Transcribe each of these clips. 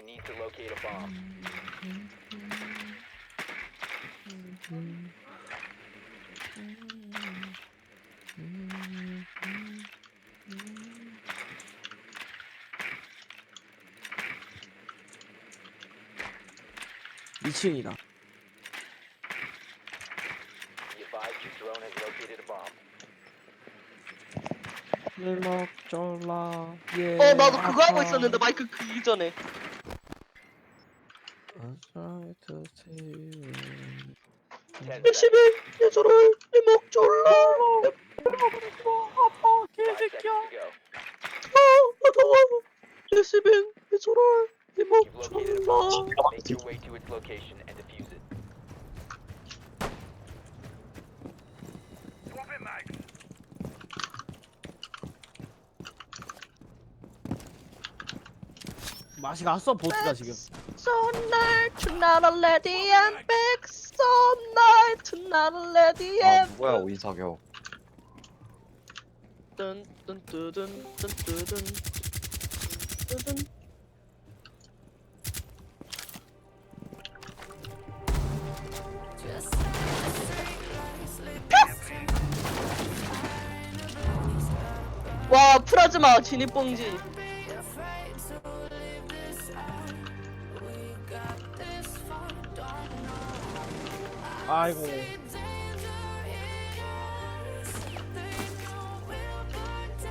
We need to locate a bomb. 이층이다 Be advised your drone has located a bomb. 일 먹절라 예 어 나도 그거 하고 있었는데 마이크 끄기 전에 Ten 열심히 내 저를 이목 졸라 seconds 개새끼야. 아 무서워 열심히 내 저를 이목 졸라. 맛이 갔어 보트가 지금 So night tonight a lady and back So night tonight a lady 아 and 누구야 오인사격 뚠뚠뚠뚠뚠뚠뚠 뚠뚠 와 프라즈마 진입봉지 아이고.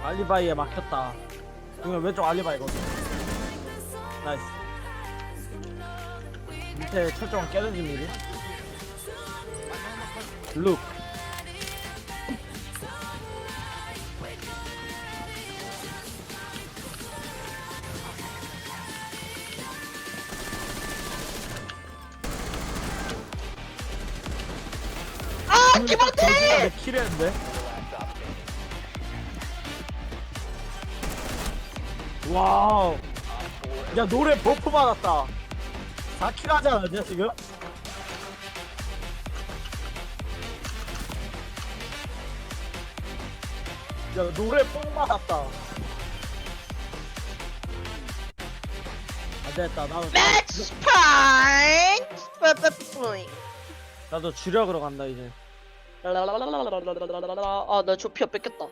알리바이에 막혔다. 이건 왼쪽 알리바이거든 나이스. 밑에 철조망 깨는지 미리 룩 아 기본테 킬했는데. 와우. 야 노래 버프 받았다 4킬 하지 않았냐 지금? 야 노래 뽕 받았다 안 됐다 나도 매치 파인트 뿌뿌뿌잉 나도 주력으로 간다 이제 아 나 조피아 뺏겼다.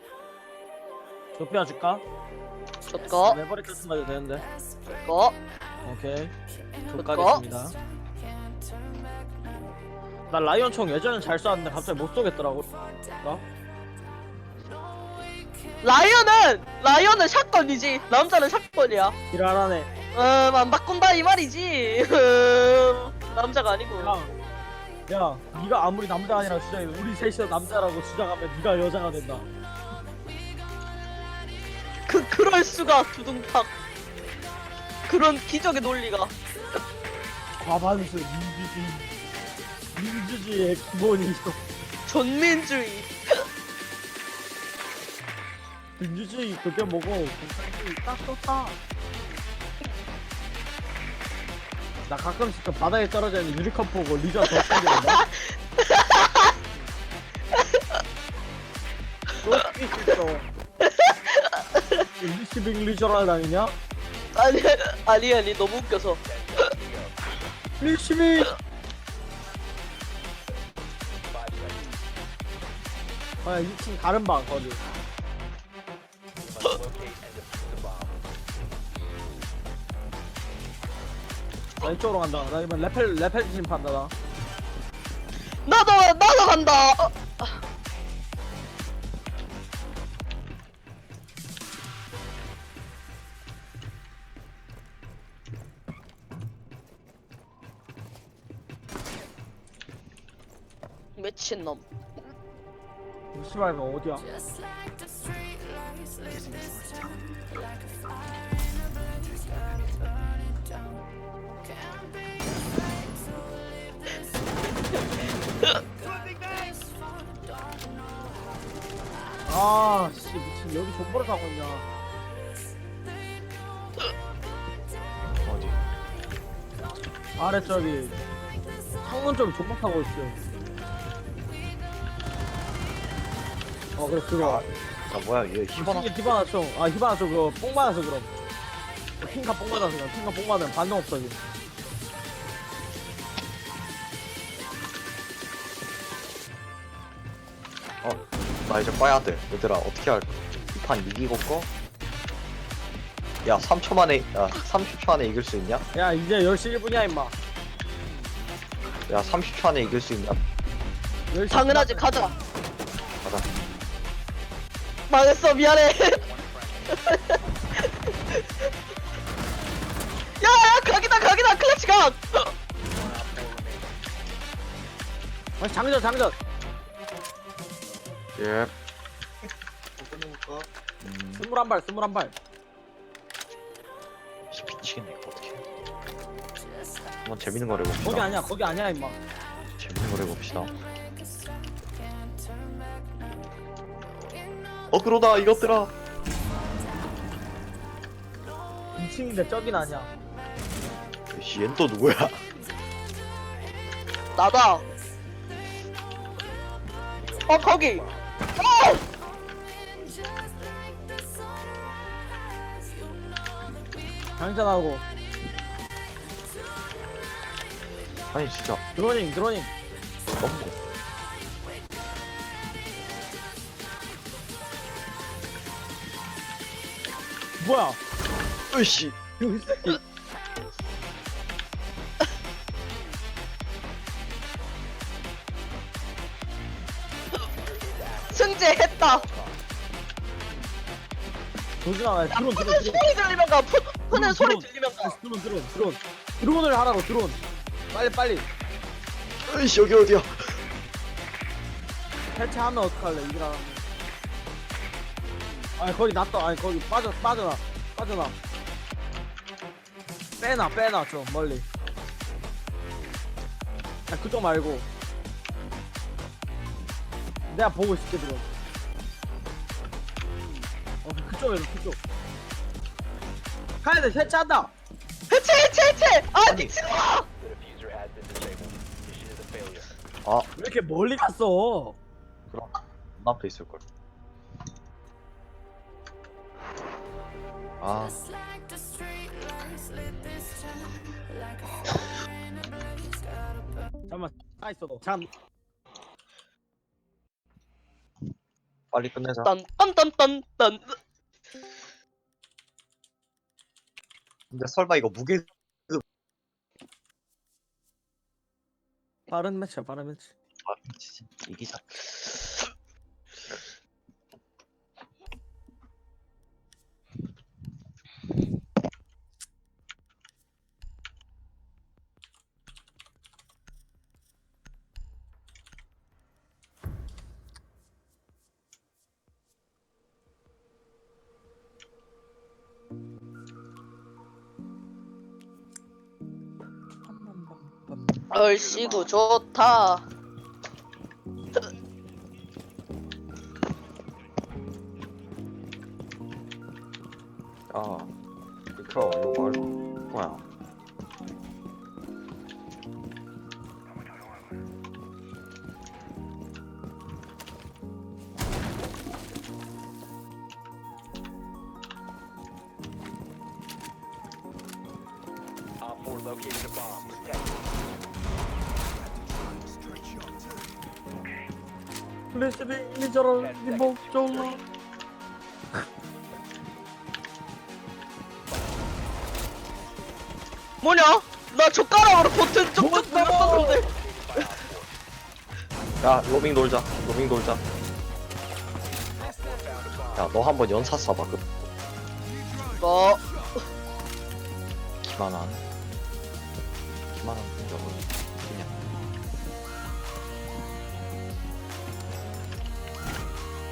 조피아 줄까? 저거 메버리 카스 맞아도 되는데. 저거 오케이. 조 그거? 가겠습니다. 나 라이언 총 예전엔 잘 쐈는데 갑자기 못 쏘겠더라고. 어? 라이언은 라이언은 샷건이지. 남자는 샷건이야. 일하라네. 음 안 바꾼다 이 말이지. 음, 남자가 아니고. 야, 야, 네가 아무리 남자 아니라 주장해 우리 셋이서 남자라고 주장하면 네가 여자가 된다. 그 그럴 수가 두둥탁 그런 기적의 논리가 과반수 민주주의, 민주주의의 기본이죠. 전민주의 민주주의 그때 뭐고 공산주의 딱 좋다. 나 가끔씩 그 바다에 떨어져 있는 유리컵 보고 리저 더 챙겨온다. 또 있어. 리시빙 리저랄 다니냐? 아니 아니 아니 너무 웃겨서 리시빙. 아 2층 다른 방 거기 나 이쪽으로 간다. 나 이번 레펠 레펠 진입한다 나. 나도 나도 간다. 어, 미친놈. 씨발 이거 어디야 아 씨 미친. 여기 존버를 타고 있냐. 어디? 아래 저기 창문 쪽에 존버 타고 있어. 어 그래 그거. 아 뭐야 얘 히바나 이게 히바나 총아 히바나 총 그거 뽕 맞아서 그럼. 핑카 뽕 맞아서 그래. 핑카 뽕 맞으면 반동 없어 지금. 나 이제 꺼야 돼. 얘들아, 어떻게 할까? 이 판 이기고 꺼? 야, 3초 만에, 야, 30초 안에 이길 수 있냐? 야 이제 10시 1분이야 임마. 야, 30초 안에 이길 수 있냐? 10시 당연하지 가자 가자. 망했어 미안해 야야 각이다 각이다 클래치 각 아, 장전 장전. 예. 스물한 발 스물한 발. 씨, 미치겠네, 이거 어떻게. 한번 재밌는 걸 해봅시다. 거기 아니야 거기 아니야 임마. 재밌는 걸 해봅시다. 어, 그러다, 이것들아. 2층인데 저긴 아니야. 씨, 얜또 누구야? 나다 어 거기 어! 장전하고 아니, 진짜. 드로닝 드로닝. 너무. 뭐야? 으씨. 이 새끼. 승재했다. 도진아 드론 드론 푸는 드론. 소리 들리면 가 푸, 푸는 소리 들리면 가. 드론 드론 드론. 드론을 하라고 드론. 빨리 빨리. 으이씨, 여기 어디야? 해체하면 어떡할래 이거랑 아니 거기 놨다. 아니 거기 빠져 빠져나 빠져나 빼놔 빼놔 좀 멀리. 아 그쪽 말고 내가 보고 있을게 드론 어 그쪽에서 그쪽. 가야 돼 해체한다. 해체 해체 해체! 아 failure. 아, 왜 이렇게 멀리 갔어? 그럼. 나 앞에 있을 걸. 아, 잠깐만 아 있어. 너잠 빨리 끝내자. 딴딴딴딴딴 근데 설마 이거 무게 빠른 매치야 빠른 매치 아, 진짜 이기자. 얼씨구 좋다. 야, 이크라 이거 플래시를 이리저리 리목졸라 뭐냐? 나 젓가락으로 버튼 쪽쪽 뭐, 눌렀었는데 야, 로밍 놀자. 로밍 놀자. 야, 너 한번 연사 써봐. 그뭐 기만한. 기만한 공격을 그냥.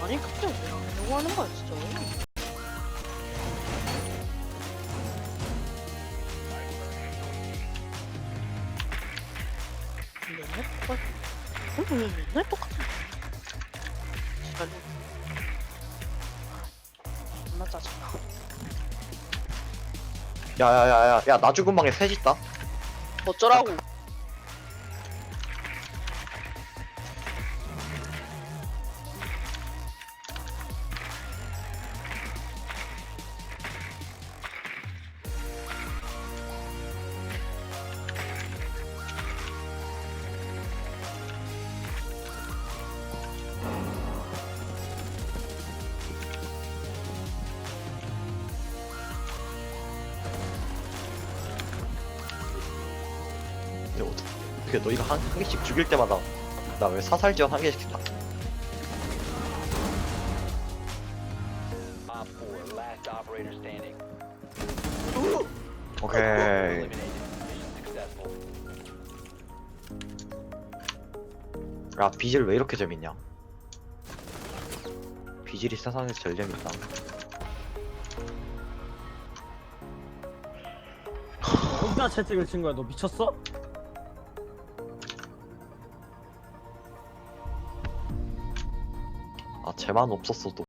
아니 그때 왜 하려고 하는 거야 진짜. 맨날 똑같 왜 맨날 똑같은 시간 존나 짜증나. 야, 야, 야, 야, 야, 나 죽은 방에 셋 있다. 어쩌라고 어떻게 너 이거 한, 한 개씩 죽일 때마다 나 왜 사살 지원 한 개씩 다 Op 4, last operator standing. 오케이 Eliminated. Mission successful. 야 비질 왜 이렇게 재밌냐 비질이 세상에서 제일 재밌다 혼자 채팅을 친 거야 너 미쳤어? 아 쟤만 없었어도